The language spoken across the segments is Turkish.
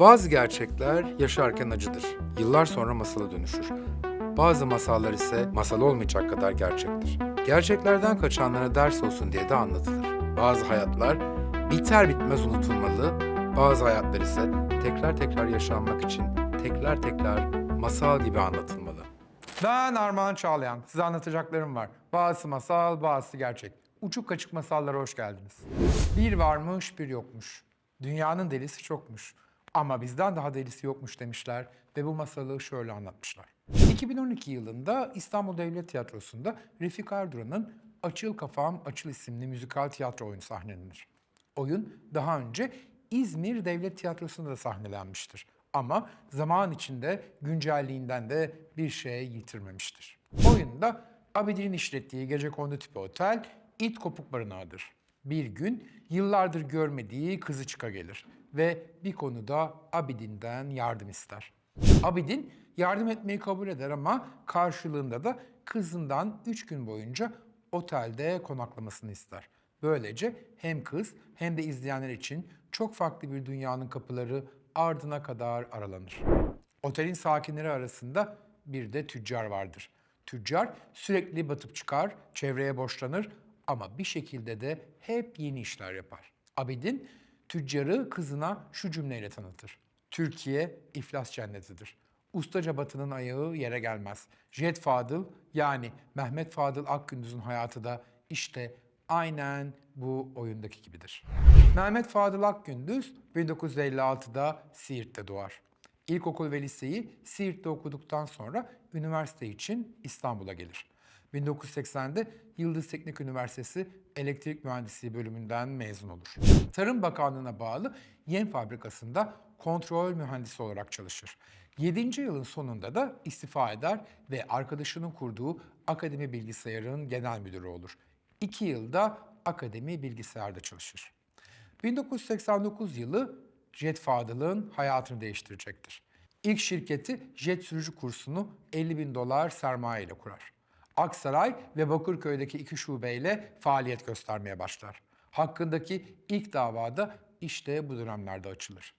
Bazı gerçekler yaşarken acıdır. Yıllar sonra masala dönüşür. Bazı masallar ise masal olmayacak kadar gerçektir. Gerçeklerden kaçanlara ders olsun diye de anlatılır. Bazı hayatlar biter bitmez unutulmalı, bazı hayatlar ise tekrar tekrar yaşanmak için tekrar tekrar masal gibi anlatılmalı. Ben Armağan Çağlayan. Size anlatacaklarım var. Bazısı masal, bazısı gerçek. Uçuk kaçık masallara hoş geldiniz. Bir varmış, bir yokmuş. Dünyanın delisi çokmuş. Ama bizden daha delisi yokmuş demişler ve bu masalı şöyle anlatmışlar. 2012 yılında İstanbul Devlet Tiyatrosu'nda Refik Erduran'ın Açıl Kafam Açıl isimli müzikal tiyatro oyunu sahnelenir. Oyun daha önce İzmir Devlet Tiyatrosu'nda da sahnelenmiştir. Ama zaman içinde güncelliğinden de bir şey yitirmemiştir. Oyunda Abidin'in işlettiği gece kondu tipi otel İt Kopuk Barınağı'dır. Bir gün yıllardır görmediği kızı çıka gelir ve bir konuda Abidin'den yardım ister. Abidin yardım etmeyi kabul eder ama karşılığında da kızından 3 gün boyunca otelde konaklamasını ister. Böylece hem kız hem de izleyenler için çok farklı bir dünyanın kapıları ardına kadar aralanır. Otelin sakinleri arasında bir de tüccar vardır. Tüccar sürekli batıp çıkar, çevreye borçlanır ama bir şekilde de hep yeni işler yapar. Abidin tüccarı kızına şu cümleyle tanıtır. Türkiye iflas cennetidir. Ustaca Batı'nın ayağı yere gelmez. Jet Fadıl yani Mehmet Fadıl Akgündüz'ün hayatı da işte aynen bu oyundaki gibidir. Mehmet Fadıl Akgündüz 1956'da Siirt'te doğar. İlkokul ve liseyi Siirt'te okuduktan sonra üniversite için İstanbul'a gelir. 1980'de Yıldız Teknik Üniversitesi Elektrik Mühendisliği bölümünden mezun olur. Tarım Bakanlığı'na bağlı yem fabrikasında kontrol mühendisi olarak çalışır. 7. yılın sonunda da istifa eder ve arkadaşının kurduğu Akademi Bilgisayar'ın genel müdürü olur. 2 yılda Akademi Bilgisayar'da çalışır. 1989 yılı Jet Fadıl'ın hayatını değiştirecektir. İlk şirketi jet sürücü kursunu 50 bin dolar sermaye ile kurar. Aksaray ve Bakırköy'deki iki şubeyle faaliyet göstermeye başlar. Hakkındaki ilk davada işte bu dönemlerde açılır.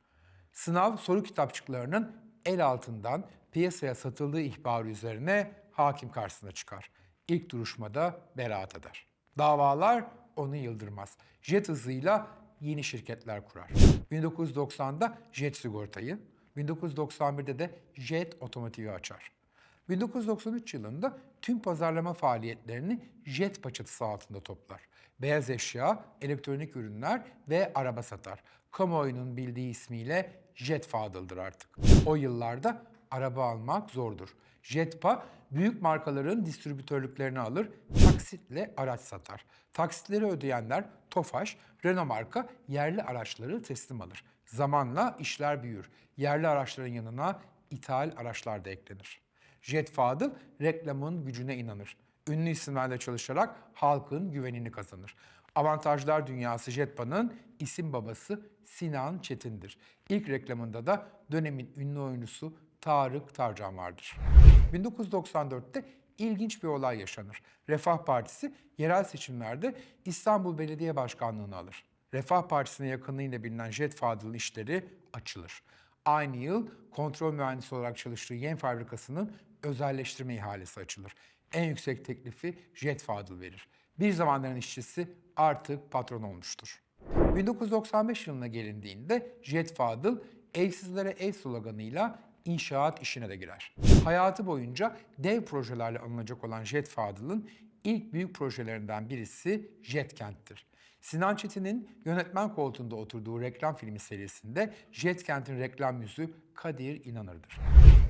Sınav soru kitapçıklarının el altından piyasaya satıldığı ihbarı üzerine hakim karşısına çıkar. İlk duruşmada beraat eder. Davalar onu yıldırmaz. Jet hızıyla yeni şirketler kurar. 1990'da Jet Sigorta'yı, 1991'de de Jet Otomotiv'i açar. 1993 yılında tüm pazarlama faaliyetlerini Jet paçatısı altında toplar. Beyaz eşya, elektronik ürünler ve araba satar. Kamuoyunun bildiği ismiyle Jet Fadıl'dır artık. O yıllarda araba almak zordur. Jetpa büyük markaların distribütörlüklerini alır, taksitle araç satar. Taksitleri ödeyenler Tofaş, Renault marka yerli araçları teslim alır. Zamanla işler büyür. Yerli araçların yanına ithal araçlar da eklenir. Jet Fadıl reklamın gücüne inanır. Ünlü isimlerle çalışarak halkın güvenini kazanır. Avantajlar dünyası Jetpa'nın isim babası Sinan Çetin'dir. İlk reklamında da dönemin ünlü oyuncusu Tarık Tarcan vardır. 1994'te ilginç bir olay yaşanır. Refah Partisi yerel seçimlerde İstanbul Belediye Başkanlığı'nı alır. Refah Partisi'ne yakınlığıyla bilinen Jet Fadıl'ın işleri açılır. Aynı yıl kontrol mühendisi olarak çalıştığı yem fabrikasının özelleştirme ihalesi açılır. En yüksek teklifi Jet Fadıl verir. Bir zamanların işçisi artık patron olmuştur. 1995 yılına gelindiğinde Jet Fadıl evsizlere ev sloganıyla inşaat işine de girer. Hayatı boyunca dev projelerle anılacak olan Jet Fadıl'ın ilk büyük projelerinden birisi Jet Kent'tir. Sinan Çetin'in yönetmen koltuğunda oturduğu reklam filmi serisinde Jet Kent'in reklam yüzü Kadir İnanır'dır.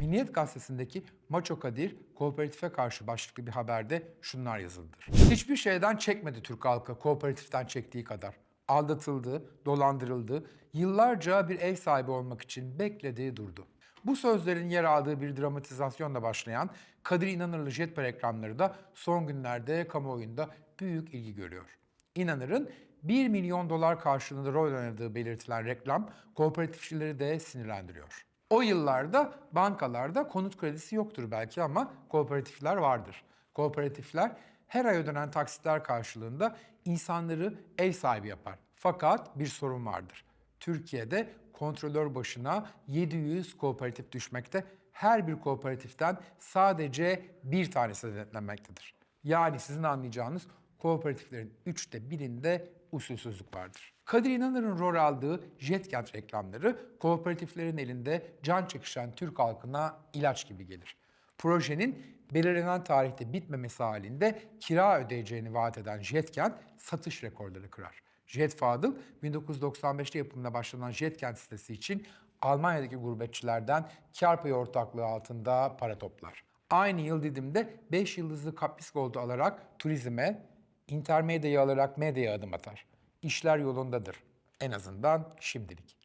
Milliyet gazetesindeki Maço Kadir kooperatife karşı başlıklı bir haberde şunlar yazılıdır. Hiçbir şeyden çekmedi Türk halkı kooperatiften çektiği kadar. Aldatıldı, dolandırıldı, yıllarca bir ev sahibi olmak için beklediği durdu. Bu sözlerin yer aldığı bir dramatizasyonla başlayan Kadir İnanırlı Jetpa reklamları da son günlerde kamuoyunda büyük ilgi görüyor. İnanır'ın 1 milyon dolar karşılığında rol oynadığı belirtilen reklam kooperatifçileri de sinirlendiriyor. O yıllarda bankalarda konut kredisi yoktur belki ama kooperatifler vardır. Kooperatifler her ay ödenen taksitler karşılığında insanları ev sahibi yapar. Fakat bir sorun vardır. Türkiye'de kontrolör başına 700 kooperatif düşmekte. Her bir kooperatiften sadece bir tanesi denetlenmektedir. Yani sizin anlayacağınız kooperatiflerin üçte birinde usulsüzlük vardır. Kadir İnanır'ın rol aldığı Jetcat reklamları kooperatiflerin elinde can çekişen Türk halkına ilaç gibi gelir. Projenin belirlenen tarihte bitmemesi halinde kira ödeyeceğini vaat eden Jetkent satış rekorları kırar. Jet Fadıl 1995'te yapımına başlanan Jetkent sitesi için Almanya'daki gurbetçilerden kar payı ortaklığı altında para toplar. Aynı yıl Didim'de 5 yıldızlı Kapris Gold'u alarak turizme, intermedyayı alarak medyaya adım atar. İşler yolundadır. En azından şimdilik.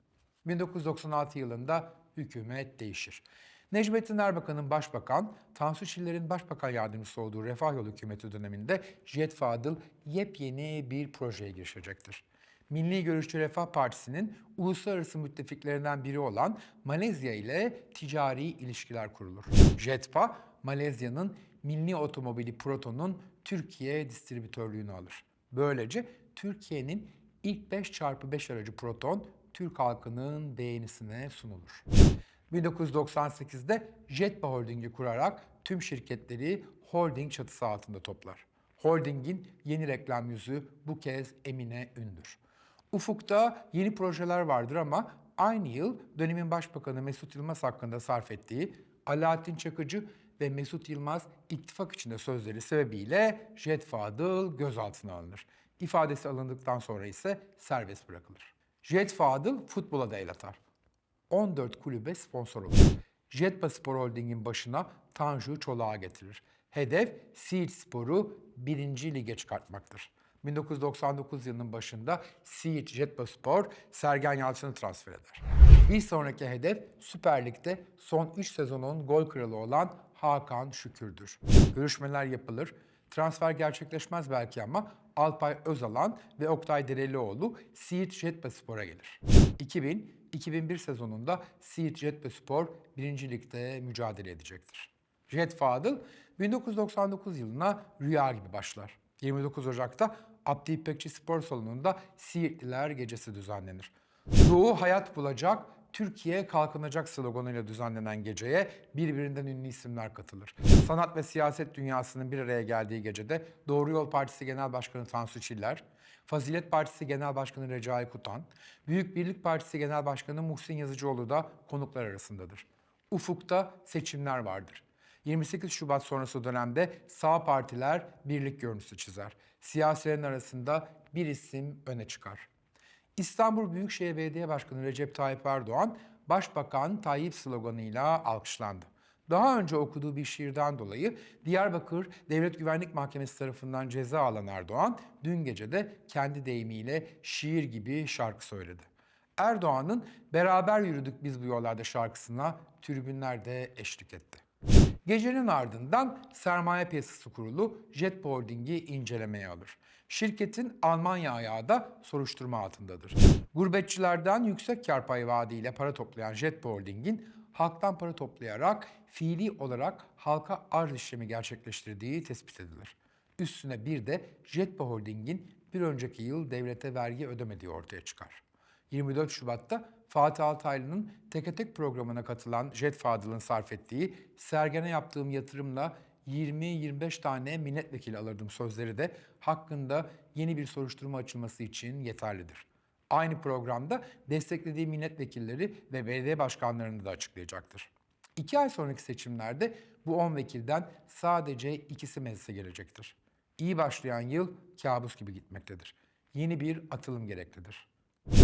1996 yılında hükümet değişir. Necmettin Erbakan'ın başbakan, Tansu Çiller'in başbakan yardımcısı olduğu Refah Yolu hükümeti döneminde Jet Fadıl yepyeni bir projeye girişecektir. Milli Görüşçü Refah Partisi'nin uluslararası müttefiklerinden biri olan Malezya ile ticari ilişkiler kurulur. JETPA, Malezya'nın milli otomobili Proton'un Türkiye distribütörlüğünü alır. Böylece Türkiye'nin ilk 5x5 aracı Proton Türk halkının beğenisine sunulur. 1998'de Jetpa Holding'i kurarak tüm şirketleri holding çatısı altında toplar. Holding'in yeni reklam yüzü bu kez Emine Ündür. Ufukta yeni projeler vardır ama aynı yıl dönemin başbakanı Mesut Yılmaz hakkında sarf ettiği Alaaddin Çakıcı ve Mesut Yılmaz ittifak içinde sözleri sebebiyle Jet Fadıl gözaltına alınır. İfadesi alındıktan sonra ise serbest bırakılır. Jet Fadıl futbola da el atar. 14 kulübe sponsor olur. Jetpa Spor Holding'in başına Tanju Çolak'ı getirir. Hedef Siirt Spor'u 1. lige çıkartmaktır. 1999 yılının başında Siirt Jetpa Spor Sergen Yalçın'ı transfer eder. Bir sonraki hedef Süper Lig'de son 3 sezonun gol kralı olan Hakan Şükür'dür. Görüşmeler yapılır. Transfer gerçekleşmez belki ama Alpay Özalan ve Oktay Derelioğlu Siirt Jetpa Spor'a gelir. 2000-2001 sezonunda Siirt Jetpa Spor 1. Lig'de mücadele edecektir. Jet Fadıl 1999 yılına rüya gibi başlar. 29 Ocak'ta Abdi İpekçi Spor Salonu'nda Siirtliler Gecesi düzenlenir. Doğu hayat bulacak, Türkiye kalkınacak sloganıyla düzenlenen geceye birbirinden ünlü isimler katılır. Sanat ve siyaset dünyasının bir araya geldiği gecede Doğru Yol Partisi Genel Başkanı Tansu Çiller, Fazilet Partisi Genel Başkanı Recai Kutan, Büyük Birlik Partisi Genel Başkanı Muhsin Yazıcıoğlu da konuklar arasındadır. Ufukta seçimler vardır. 28 Şubat sonrası dönemde sağ partiler birlik görüntüsü çizer. Siyasilerin arasında bir isim öne çıkar. İstanbul Büyükşehir Belediye Başkanı Recep Tayyip Erdoğan, Başbakan Tayyip sloganıyla alkışlandı. Daha önce okuduğu bir şiirden dolayı Diyarbakır Devlet Güvenlik Mahkemesi tarafından ceza alan Erdoğan, dün gece de kendi deyimiyle şiir gibi şarkı söyledi. Erdoğan'ın Beraber Yürüdük Biz Bu Yollarda şarkısına tribünler eşlik etti. Gecenin ardından sermaye piyasası kurulu Jet Holding'i incelemeye alır. Şirketin Almanya ayağı da soruşturma altındadır. Gurbetçilerden yüksek kar payı vaadiyle para toplayan Jet Holding'in halktan para toplayarak fiili olarak halka arz işlemi gerçekleştirdiği tespit edilir. Üstüne bir de Jetpa Holding'in bir önceki yıl devlete vergi ödemediği ortaya çıkar. 24 Şubat'ta Fatih Altaylı'nın Teke Tek programına katılan Jet Fadıl'ın sarf ettiği Sergen'e yaptığım yatırımla 20-25 tane milletvekili alırdım sözleri de hakkında yeni bir soruşturma açılması için yeterlidir. Aynı programda desteklediği milletvekilleri ve belediye başkanlarını da açıklayacaktır. İki ay sonraki seçimlerde bu 10 vekilden sadece ikisi meclise gelecektir. İyi başlayan yıl kabus gibi gitmektedir. Yeni bir atılım gereklidir.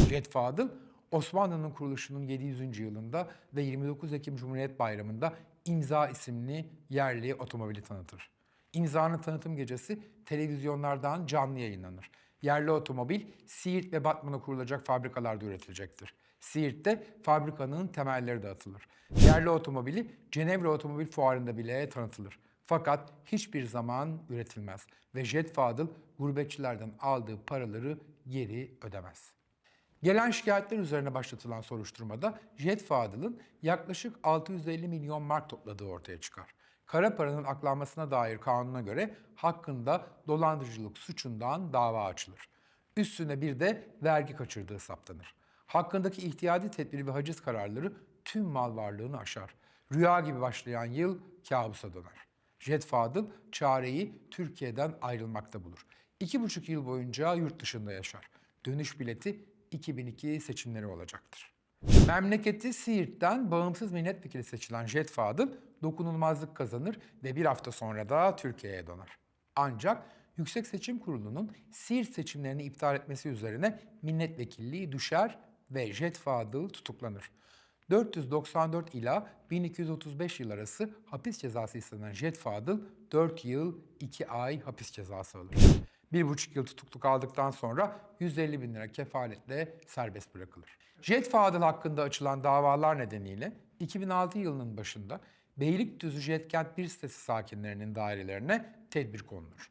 Jet Fadıl, Osmanlı'nın kuruluşunun 700. yılında ve 29 Ekim Cumhuriyet Bayramı'nda İmza isimli yerli otomobili tanıtır. İmza'nın tanıtım gecesi televizyonlardan canlı yayınlanır. Yerli otomobil Siirt ve Batman'a kurulacak fabrikalarda üretilecektir. Siirt'te fabrikanın temelleri de atılır. Yerli otomobili Cenevre Otomobil Fuarı'nda bile tanıtılır. Fakat hiçbir zaman üretilmez ve Jet Fadıl gurbetçilerden aldığı paraları geri ödemez. Gelen şikayetler üzerine başlatılan soruşturmada Jet Fadıl'ın yaklaşık 650 milyon mark topladığı ortaya çıkar. Kara paranın aklanmasına dair kanuna göre hakkında dolandırıcılık suçundan dava açılır. Üstüne bir de vergi kaçırdığı saptanır. Hakkındaki ihtiyadi tedbiri ve haciz kararları tüm mal varlığını aşar. Rüya gibi başlayan yıl kabusa döner. Jet Fadıl çareyi Türkiye'den ayrılmakta bulur. İki buçuk yıl boyunca yurt dışında yaşar. Dönüş bileti 2002 seçimleri olacaktır. Memleketi Siirt'ten bağımsız milletvekili seçilen Jet Fadıl dokunulmazlık kazanır ve bir hafta sonra da Türkiye'ye döner. Ancak Yüksek Seçim Kurulu'nun Siirt seçimlerini iptal etmesi üzerine milletvekilliği düşer ve Jet Fadıl tutuklanır. 494 ila 1235 yıl arası hapis cezası istenen Jet Fadıl 4 yıl 2 ay hapis cezası alır. Bir buçuk yıl tutukluk aldıktan sonra 150 bin lira kefaletle serbest bırakılır. Jet Fadıl hakkında açılan davalar nedeniyle 2006 yılının başında Beylikdüzü Jetkent 1 sitesi sakinlerinin dairelerine tedbir konulur.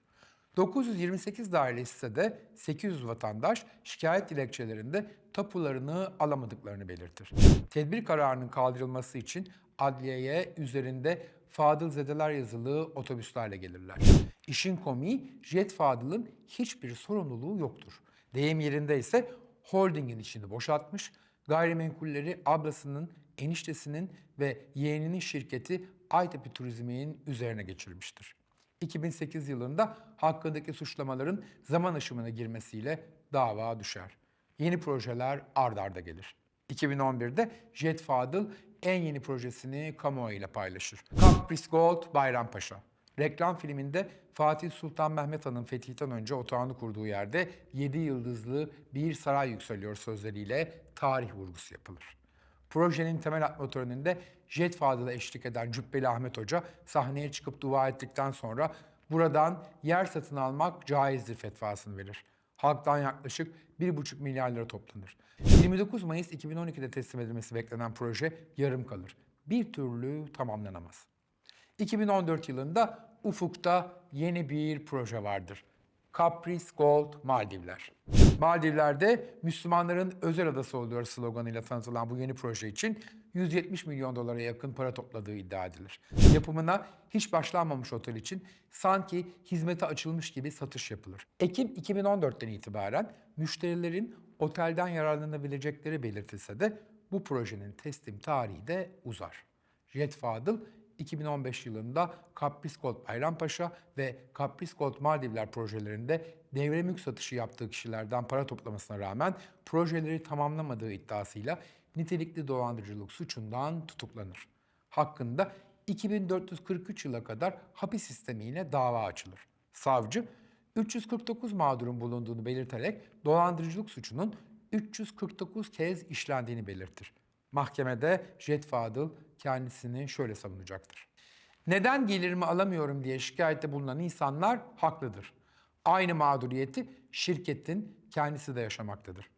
928 daireli sitede 800 vatandaş şikayet dilekçelerinde tapularını alamadıklarını belirtir. Tedbir kararının kaldırılması için adliyeye üzerinde Fadıl Zedeler yazılı otobüslerle gelirler. İşin komiği Jet Fadıl'ın hiçbir sorumluluğu yoktur. Deyim yerinde ise holdingin içini boşaltmış, gayrimenkulleri ablasının, eniştesinin ve yeğeninin şirketi Aytepe Turizm'in üzerine geçirmiştir. 2008 yılında hakkındaki suçlamaların zaman aşımına girmesiyle dava düşer. Yeni projeler ard arda gelir. 2011'de Jet Fadıl en yeni projesini kamuoyuyla paylaşır. Caprice Gold Bayrampaşa. Reklam filminde Fatih Sultan Mehmet Han'ın fetihten önce otağını kurduğu yerde 7 yıldızlı bir saray yükseliyor sözleriyle tarih vurgusu yapılır. Projenin temel atma töreninde Jet Fadıl'a eşlik eden Cübbeli Ahmet Hoca sahneye çıkıp dua ettikten sonra buradan yer satın almak caizdir fetvasını verir. Halktan yaklaşık 1,5 milyar lira toplanır. 29 Mayıs 2012'de teslim edilmesi beklenen proje yarım kalır. Bir türlü tamamlanamaz. 2014 yılında ufukta yeni bir proje vardır. Caprice Gold Maldivler. Maldivler'de Müslümanların özel adası oluyor sloganıyla tanıtılan bu yeni proje için 170 milyon dolara yakın para topladığı iddia edilir. Yapımına hiç başlanmamış otel için sanki hizmete açılmış gibi satış yapılır. Ekim 2014'ten itibaren müşterilerin otelden yararlanabilecekleri belirtilse de bu projenin teslim tarihi de uzar. Jet Fadıl 2015 yılında Caprice Gold Bayrampaşa ve Caprice Gold Maldivler projelerinde devre mülk satışı yaptığı kişilerden para toplamasına rağmen projeleri tamamlamadığı iddiasıyla nitelikli dolandırıcılık suçundan tutuklanır. Hakkında 2443 yıla kadar hapis sistemiyle dava açılır. Savcı 349 mağdurun bulunduğunu belirterek dolandırıcılık suçunun 349 kez işlendiğini belirtir. Mahkemede Jet Fadıl kendisini şöyle savunacaktır. Neden gelirimi alamıyorum diye şikayette bulunan insanlar haklıdır. Aynı mağduriyeti şirketin kendisi de yaşamaktadır.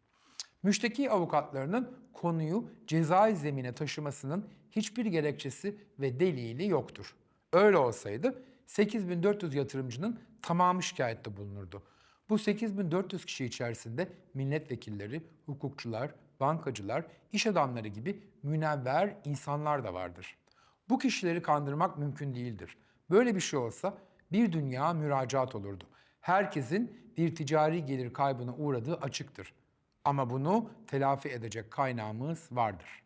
Müşteki avukatlarının konuyu cezai zemine taşımasının hiçbir gerekçesi ve delili yoktur. Öyle olsaydı 8400 yatırımcının tamamı şikayette bulunurdu. Bu 8400 kişi içerisinde milletvekilleri, hukukçular, bankacılar, iş adamları gibi münevver insanlar da vardır. Bu kişileri kandırmak mümkün değildir. Böyle bir şey olsa bir dünya müracaat olurdu. Herkesin bir ticari gelir kaybına uğradığı açıktır. Ama bunu telafi edecek kaynağımız vardır.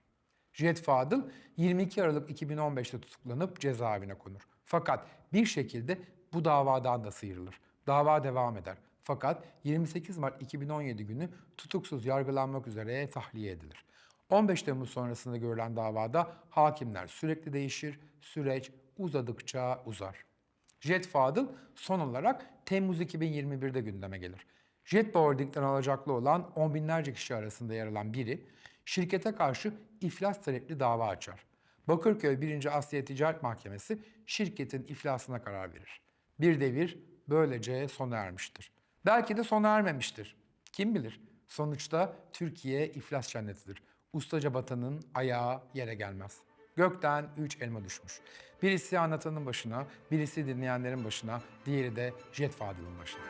Jet Fadıl 22 Aralık 2015'te tutuklanıp cezaevine konur. Fakat bir şekilde bu davadan da sıyrılır. Dava devam eder. Fakat 28 Mart 2017 günü tutuksuz yargılanmak üzere tahliye edilir. 15 Temmuz sonrasında görülen davada hakimler sürekli değişir, süreç uzadıkça uzar. Jet Fadıl son olarak Temmuz 2021'de gündeme gelir. Jet Holding'den alacaklı olan on binlerce kişi arasında yer alan biri şirkete karşı iflas talepli dava açar. Bakırköy 1. Asya Ticaret Mahkemesi şirketin iflasına karar verir. Bir devir böylece sona ermiştir. Belki de sona ermemiştir. Kim bilir? Sonuçta Türkiye iflas cennetidir. Ustaca batanın ayağı yere gelmez. Gökten üç elma düşmüş. Birisi anlatanın başına, birisi dinleyenlerin başına, diğeri de Jet Fadıl'ın başına.